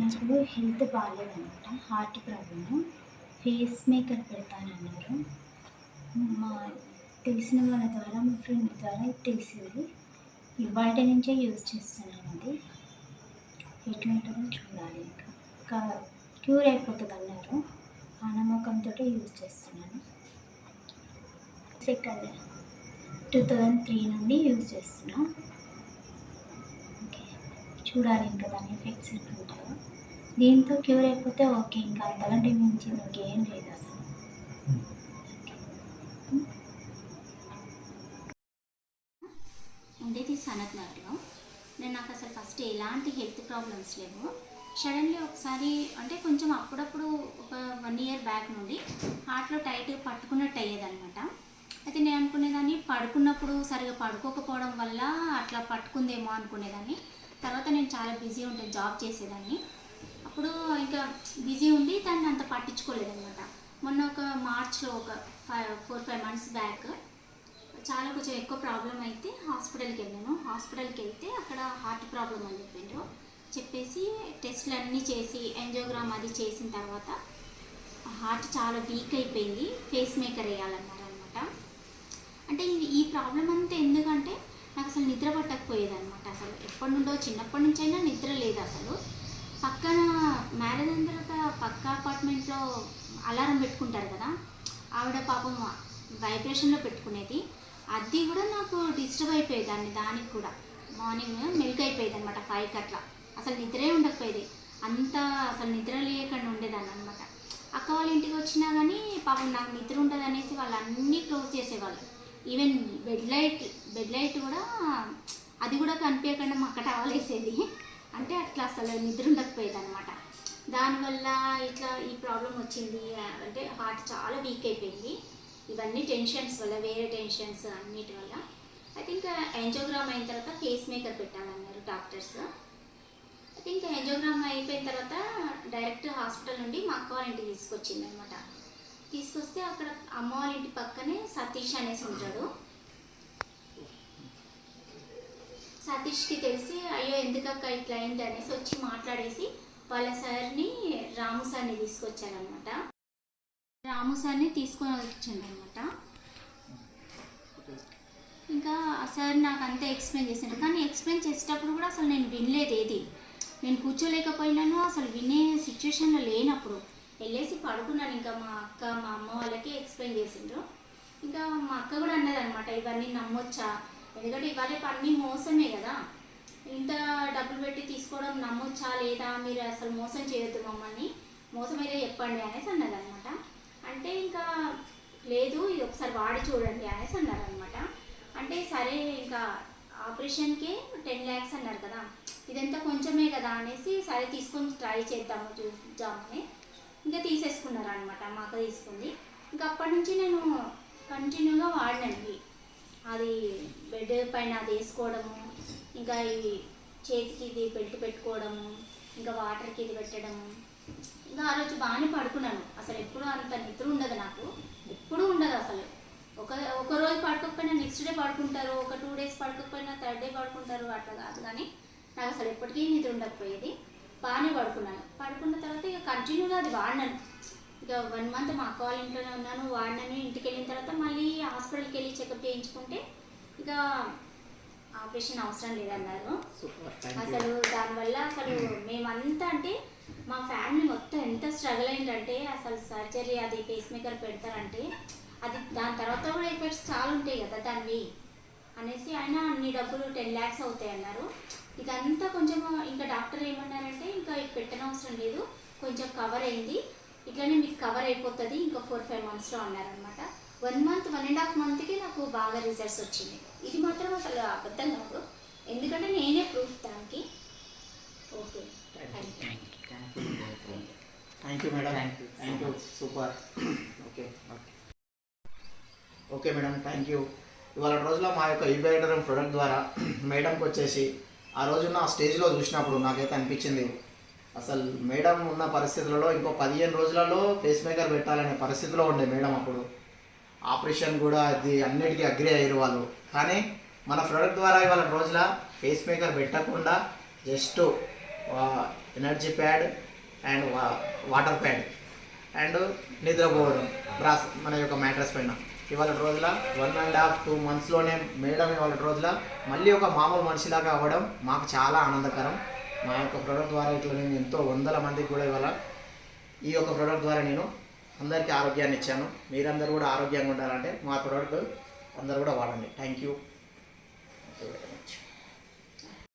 నాకు హెల్త్ బాగాలేదనమాట heart problem. Pacemaker పెడతానన్నారు. మా తెలిసిన వాళ్ళ ద్వారా మా ఫ్రెండ్ ద్వారా తెలిసింది. ఇవాళ నుంచే యూజ్ చేస్తున్నాను అది ఎట్లుంటుందో చూడాలి ఇంకా. క్యూర్ అయిపోతుంది అన్నారు ఆ నమ్మకంతో యూజ్ చేస్తున్నాను. సెకండ్ టూ థౌజండ్ త్రీ నుండి యూజ్ చేస్తున్నాను చూడాలి ఇంకా దాని ఎఫెక్ట్స్ ఎట్లుంటాయో దీంతో క్యూర్ అయిపోతే ఓకే ఇంకా అంతకంటే మించి ఇంకేం లేదు అసలు. ఉండేది సనత్ నగర్లో. నేను నాకు అసలు ఫస్ట్ ఎలాంటి హెల్త్ ప్రాబ్లమ్స్ లేవు. సడన్లీ ఒకసారి అంటే కొంచెం అప్పుడప్పుడు ఒక వన్ ఇయర్ బ్యాక్ నుండి హార్ట్లో టైట్ పట్టుకున్నట్టు అయ్యేదనమాట అయితే నేను అనుకునేదాన్ని పడుకున్నప్పుడు సరిగా పడుకోకపోవడం వల్ల అట్లా పట్టుకుందేమో అనుకునేదాన్ని. తర్వాత నేను చాలా బిజీ ఉండే జాబ్ చేసేదాన్ని. అప్పుడు ఇంకా బిజీ ఉండి దాన్ని అంత పట్టించుకోలేదనమాట మొన్న ఒక మార్చ్లో ఒక five four five months back చాలా కొంచెం ఎక్కువ ప్రాబ్లం అయితే హాస్పిటల్కి వెళ్ళాను. హాస్పిటల్కి వెళ్తే అక్కడ హార్ట్ ప్రాబ్లం అని చెప్పిండ్రు చెప్పేసి టెస్ట్లు అన్నీ చేసి ఎంజోగ్రామ్ అది చేసిన తర్వాత హార్ట్ చాలా వీక్ అయిపోయింది. ఫేస్ మేకర్ వేయాలన్నారు అనమాట అంటే ఈ ప్రాబ్లం అంతా ఎందుకంటే నాకు అసలు నిద్ర పట్టకపోయేది అనమాట అసలు ఎప్పటి నుండో చిన్నప్పటి నుంచి అయినా నిద్ర లేదు అసలు. పక్కన మ్యారేజ్ అయిన తర్వాత పక్క అపార్ట్మెంట్లో అలారం పెట్టుకుంటారు కదా ఆవిడ పాపం వైబ్రేషన్లో పెట్టుకునేది. అది కూడా నాకు డిస్టర్బ్ అయిపోయేదాన్ని దానికి కూడా. మార్నింగ్ మెల్క్ అయిపోయేది అనమాట ఫైవ్కి అట్లా. అసలు నిద్రే ఉండకపోయేది. అంత అసలు నిద్ర లేకుండా ఉండేదాన్ని అనమాట అక్క వాళ్ళ ఇంటికి వచ్చినా కానీ పాపం నాకు నిద్ర ఉండదు అనేసి వాళ్ళు అన్నీ క్లోజ్ చేసేవాళ్ళు. Even bed light bed light కూడా అది కూడా కనిపించకుండా మా అక్క టవల్ వేసేది. అంటే అట్లా అసలు నిద్ర ఉండకపోయేది అనమాట దానివల్ల ఇట్లా ఈ ప్రాబ్లం వచ్చింది. అంటే హార్ట్ చాలా వీక్ అయిపోయింది. ఇవన్నీ టెన్షన్స్ వల్ల వేరే టెన్షన్స్ అన్నిటి వల్ల. అయితే ఇంకా ఎంజోగ్రామ్ అయిన తర్వాత ఫేస్ మేకర్ పెట్టాలన్నారు డాక్టర్స్ అయితే ఇంకా ఎంజోగ్రామ్ అయిపోయిన తర్వాత డైరెక్ట్ హాస్పిటల్ నుండి మా అక్క వాళ్ళ ఇంటికి తీసుకొచ్చింది అనమాట తీసుకొస్తే అక్కడ అమ్మ వాళ్ళ ఇంటి పక్కనే సతీష్ అనేసి ఉంటాడు. సతీష్కి తెలిసి అయ్యో ఎందుకక్క ఇట్లా అయింది అనేసి వచ్చి మాట్లాడేసి వాళ్ళ సార్ని రాము సార్ని తీసుకొచ్చారనమాట. రాము సార్ని తీసుకొని వచ్చింది అనమాట ఇంకా ఆ సార్ నాకు అంతా ఎక్స్ప్లెయిన్ చేశారు. కానీ ఎక్స్ప్లెయిన్ చేసేటప్పుడు కూడా అసలు నేను వినలేదు ఏది. నేను కూర్చోలేకపోయినాను అసలు వినే సిచ్యువేషన్లో లేనప్పుడు. వెళ్ళేసి పడుకున్నాను. ఇంకా మా అక్క మా అమ్మ వాళ్ళకి ఎక్స్ప్లెయిన్ చేసిండ్రు. ఇంకా మా అక్క కూడా అన్నది అనమాట ఇవన్నీ నమ్మొచ్చా? ఎందుకంటే ఇవాళ అన్నీ మోసమే కదా. ఇంత డబ్బులు పెట్టి తీసుకోవడం నమ్మొచ్చా లేదా? మీరు అసలు మోసం చేయొద్దు మమ్మల్ని. మోసం అయితే చెప్పండి అనేసి అన్నది అనమాట అంటే ఇంకా లేదు ఇది ఒకసారి వాడి చూడండి అనేసి అన్నారు అనమాట అంటే సరే ఇంకా ఆపరేషన్కే టెన్ ల్యాక్స్ అన్నారు కదా. ఇదంతా కొంచెమే కదా అనేసి సరే తీసుకొని ట్రై చేద్దాము చూద్దామని ఇంకా తీసేసుకున్నారు అనమాట మా అక్క తీసుకుంది. ఇంకా అప్పటి నుంచి నేను కంటిన్యూగా వాడినండి. అది బెడ్ పైన అది వేసుకోవడము ఇంకా ఈ చేతికి ఇది బెల్ట్ పెట్టుకోవడము ఇంకా వాటర్కి ఇది పెట్టడము. ఇంకా ఆ రోజు బాగానే పడుకున్నాను. అసలు ఎప్పుడు అంత నిద్ర ఉండదు నాకు. ఎప్పుడూ ఉండదు అసలు. ఒక ఒక రోజు పడుకోకపోయినా నెక్స్ట్ డే పడుకుంటారు ఒక టూ డేస్ పడుకోకపోయినా థర్డ్ డే పడుకుంటారు అట్లా కాదు కానీ నాకు అసలు ఎప్పటికీ నిద్ర ఉండకపోయేది. బాగానే పడుకున్నాను. పడుకున్న తర్వాత ఇక కంటిన్యూగా అది వాడినాను. ఇక వన్ మంత్ మా అక్క వాళ్ళ ఇంట్లోనే ఉన్నాను వాడినాను. ఇంటికి వెళ్ళిన తర్వాత మళ్ళీ హాస్పిటల్కి వెళ్ళి చెకప్ చేయించుకుంటే ఇక ఆపరేషన్ అవసరం లేదన్నారు. అసలు దానివల్ల అసలు మేమంతా అంటే మా ఫ్యామిలీ మొత్తం ఎంత స్ట్రగుల్ అయిందంటే అసలు సర్జరీ అది పేస్ మేకర్ పెడతారంటే అది దాని తర్వాత కూడా ఎఫెక్ట్స్ చాలా ఉంటాయి కదా దానివి అనేసి ఆయన అన్ని డబ్బులు టెన్ ల్యాక్స్ అవుతాయి అన్నారు. ఇదంతా కొంచెం ఇంకా డాక్టర్ ఏమన్నారంటే ఇది పెట్టనవసరం లేదు. కొంచెం కవర్ అయింది. ఇట్లనే మీకు కవర్ అయిపోతుంది. ఇంకా ఫోర్ ఫైవ్ మంత్స్లో అన్నారనమాట one month one and half మంత్కి నాకు బాగా రిజల్ట్స్ వచ్చింది. ఇది మాత్రం అసలు అబద్ధం కాదు. ఎందుకంటే నేనే ప్రూఫ్ దానికి. Okay thank you thank you madam thank you. Super okay okay madam thank you ఇవాళ రోజులో మా యొక్క ఈబైడర్ ప్రొడక్ట్ ద్వారా మేడంకి వచ్చేసి ఆ రోజున ఆ స్టేజ్లో చూసినప్పుడు నాకైతే అనిపించింది అసలు మేడం ఉన్న పరిస్థితులలో ఇంకో పదిహేను రోజులలో ఫేస్ మేకర్ పెట్టాలనే పరిస్థితిలో ఉండే మేడం అప్పుడు. ఆపరేషన్ కూడా అది అన్నిటికీ అగ్రి అయ్యారు వాళ్ళు. కానీ మన ప్రొడక్ట్ ద్వారా ఇవాళ రోజుల ఫేస్ మేకర్ పెట్టకుండా just energy pad and water pad and నిద్రపోవడం. బ్రాస్ మన యొక్క మ్యాట్రస్ పైన. ఇవాళ రోజుల వన్ అండ్ హాఫ్ టూ మంత్స్లోనే మేడం ఇవాళ రోజుల మళ్ళీ ఒక మామూలు మనిషిలాగా అవ్వడం మాకు చాలా ఆనందకరం. మా యొక్క ప్రోడక్ట్ ద్వారా ఇట్లా నేను ఎంతో వందల మందికి కూడా ఇవాళ ఈ యొక్క ప్రోడక్ట్ ద్వారా నేను అందరికీ ఆరోగ్యాన్ని ఇచ్చాను. మీరందరూ కూడా ఆరోగ్యంగా ఉండాలంటే మా ప్రోడక్ట్ అందరూ కూడా వాడండి. Thank you